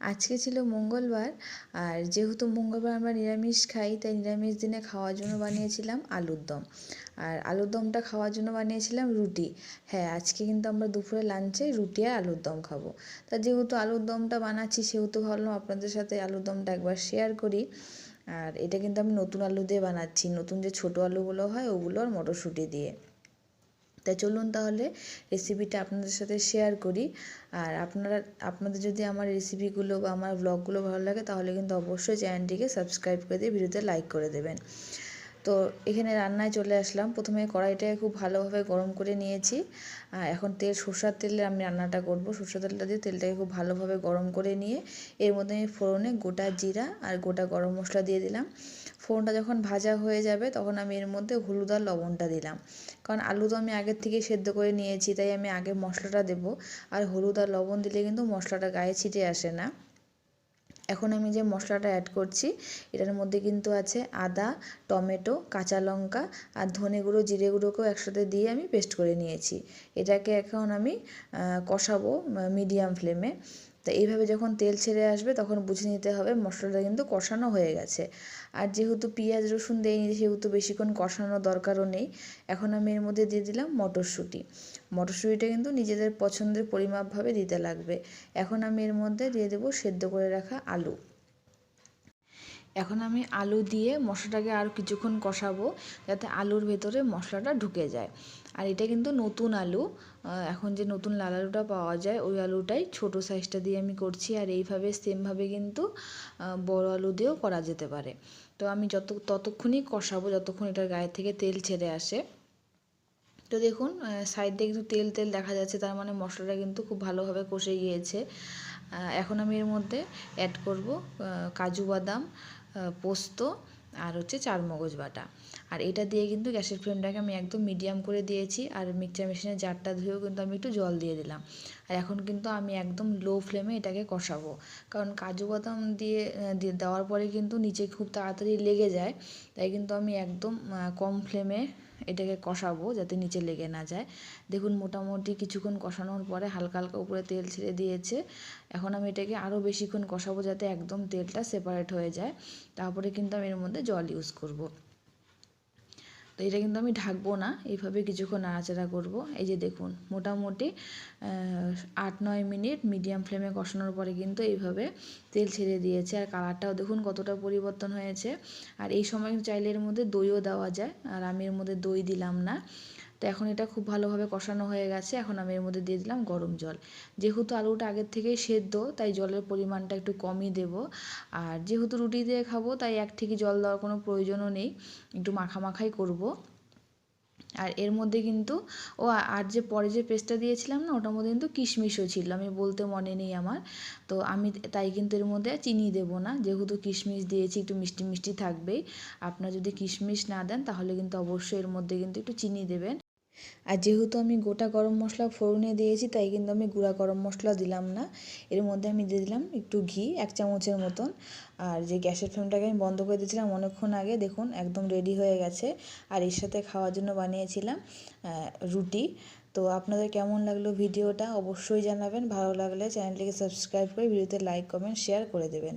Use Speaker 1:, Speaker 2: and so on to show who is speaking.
Speaker 1: আজকে ছিল মঙ্গলবার আর যেহেতু মঙ্গলবার আমরা নিরামিষ খাই, তাই নিরামিষ দিনে খাওয়ার জন্য বানিয়েছিলাম আলুর দম। আর আলুর দমটা খাওয়ার জন্য বানিয়েছিলাম রুটি। হ্যাঁ আজকে কিন্তু আমরা দুপুরে লাঞ্চে রুটি আর আলুর দম খাব। তা যেহেতু আলুর দমটা বানাচ্ছি, সেহেতু ভাবলাম আপনাদের সাথে আলুর দমটা একবার শেয়ার করি। আর এটা কিন্তু আমি নতুন আলু দিয়ে বানাচ্ছি। নতুন যে ছোটো আলুগুলো হয়, ওগুলো আর মটরশুঁটি দিয়ে। তাই চলুন তাহলে রেসিপিটা আপনাদের সাথে শেয়ার করি। আর আপনারা, আপনাদের যদি আমার রেসিপিগুলো বা আমার ব্লগগুলো ভালো লাগে, তাহলে কিন্তু অবশ্যই চ্যানেলটিকে সাবস্ক্রাইব করে দিয়ে ভিডিওতে লাইক করে দেবেন। তো এখানে রান্নায় চলে আসলাম। প্রথমে কড়াইটাকে খুব ভালোভাবে গরম করে নিয়েছি। এখন তেল, সর্ষার তেলে আমি রান্নাটা করব। সর্ষার তেলটা দিয়ে তেলটাকে খুব ভালোভাবে গরম করে নিয়ে, এর মধ্যে আমি ফোড়নে গোটা জিরা আর গোটা গরম মশলা দিয়ে দিলাম। ফোড়নটা যখন ভাজা হয়ে যাবে, তখন আমি এর মধ্যে হলুদ আর লবণটা দিলাম। কারণ আলু তো আমি আগের থেকেই সেদ্ধ করে নিয়েছি, তাই আমি আগে মশলাটা দেবো। আর হলুদ আর লবণ দিলে কিন্তু মশলাটা গায়ে ছিটে আসে না। এখন আমি যে মশলাটা অ্যাড করছি, এটার মধ্যে কিন্তু আছে আদা, টমেটো, কাঁচা লঙ্কা আর ধনে গুঁড়ো, জিরে গুঁড়োকেও একসাথে দিয়ে আমি পেস্ট করে নিয়েছি। এটাকে এখন আমি কষাবো মিডিয়াম ফ্লেমে তা এইভাবে যখন তেল ছেড়ে আসবে তখন বুঝে নিতে হবে মশলাটা কিন্তু কষানো হয়ে গেছে। আর যেহেতু পেঁয়াজ, রসুন দেয়নি সেহেতু বেশিক্ষণ কষানোর দরকারও নেই, এখন আমি এর মধ্যে দিয়ে দিলাম মটরশুঁটি। মটরশুঁটিটা কিন্তু নিজেদের পছন্দের পরিমাপভাবে দিতে লাগবে। এখন আমি এর মধ্যে দিয়ে দেবো সেদ্ধ করে রাখা আলু। এখন আমি আলু দিয়ে মশলাটাকে আরও কিছুক্ষণ কষাবো, যাতে আলুর ভেতরে মশলাটা ঢুকে যায়। আর এটা কিন্তু নতুন আলু এখন যে নতুন লাল আলুটা পাওয়া যায়, ওই আলুটাই ছোট সাইজটা দিয়ে আমি করছি, আর এইভাবে সেমভাবে কিন্তু বড় আলু দিয়েও করা যেতে পারে। তো আমি যত, ততক্ষণই কষাবো, যতক্ষণ এটার গায়ে থেকে তেল ছেড়ে আসে। তো দেখুন সাইড দিয়ে কিন্তু তেল তেল দেখা যাচ্ছে, তার মানে মশলাটা কিন্তু খুব ভালোভাবে কষে গিয়েছে। এখন আমি এর মধ্যে অ্যাড করব কাজু বাদাম পোস্ত আর হচ্ছে চারমগজ বাটা। আর এটা দিয়ে কিন্তু গ্যাসের ফ্লেমটাকে আমি একদম মিডিয়াম করে দিয়েছি আর মিক্সচার মেশিনের জারটা ধুয়েও কিন্তু আমি একটু জল দিয়ে দিলাম। আর এখন কিন্তু আমি একদম লো ফ্লেমে এটাকে কষাবো। কারণ কাজু বাদাম দিয়ে দেওয়ার পরে কিন্তু নিচে খুব তাড়াতাড়ি লেগে যায়। তাই কিন্তু আমি একদম কম ফ্লেমে এটাকে কষাবো যাতে নিচে লেগে না যায়। দেখুন, মোটামুটি কিছুক্ষণ কষানোর পরে হালকা হালকা উপরে তেল ছেড়ে দিয়েছে। এখন আমি এটাকে আরও বেশিক্ষণ কষাবো যাতে একদম তেলটা সেপারেট হয়ে যায়। তারপরে কিন্তু আমি এর মধ্যে জল ইউজ করব। তো এটা কিন্তু আমি ঢাকবো না, এইভাবে কিছুক্ষণ নাড়াচাড়া করব। এই যে দেখুন, মোটামুটি আট নয় মিনিট মিডিয়াম ফ্লেমে কষানোর পরে কিন্তু এইভাবে তেল ছেড়ে দিয়েছে। আর কালারটাও দেখুন কতটা পরিবর্তন হয়েছে। আর এই সময় চাইলে এর মধ্যে দইও দেওয়া যায়, আর আমি এর মধ্যে দই দিলাম না। তো এখন এটা খুব ভালোভাবে কষানো হয়ে গেছে। এখন আমি এর মধ্যে দিয়ে দিলাম গরম জল। যেহেতু আলুটা আগের থেকেই সেদ্ধ, তাই জলের পরিমাণটা একটু কমই দেব। আর যেহেতু রুটি দিয়ে খাব, তাই এক ঠিকই জল দেওয়ার কোনো প্রয়োজনও নেই। একটু মাখামাখাই করব। আর এর মধ্যে কিন্তু, ও আর যে পরে যে পেস্টটা দিয়েছিলাম না, ওটার মধ্যে কিন্তু কিশমিশও ছিল। আমি বলতে মনে নেই আমার। তো আমি তাই কিন্তু এর মধ্যে চিনি দেবো না। যেহেতু কিশমিশ দিয়েছি, একটু মিষ্টি মিষ্টি থাকবেই। আপনার যদি কিশমিশ না দেন, তাহলে কিন্তু অবশ্যই এর মধ্যে কিন্তু একটু চিনি দেবেন। আর যেহেতু আমি গোটা গরম মশলা ফোড়নে দিয়েছি, তাই কিন্তু আমি গুঁড়া গরম মশলা দিলাম না। এর মধ্যে আমি দিয়ে দিলাম একটু ঘি, এক চামচের মতন। আর যে গ্যাসের ফ্লেমটাকে আমি বন্ধ করে দিয়েছিলাম অনেকক্ষণ আগে, দেখুন একদম রেডি হয়ে গেছে। আর এর সাথে খাওয়ার জন্য বানিয়েছিলাম রুটি। তো আপনাদের কেমন লাগল ভিডিওটা অবশ্যই জানাবেন। ভালো লাগলে চ্যানেলটিকে সাবস্ক্রাইব করে ভিডিওতে লাইক কমেন্ট শেয়ার করে দেবেন।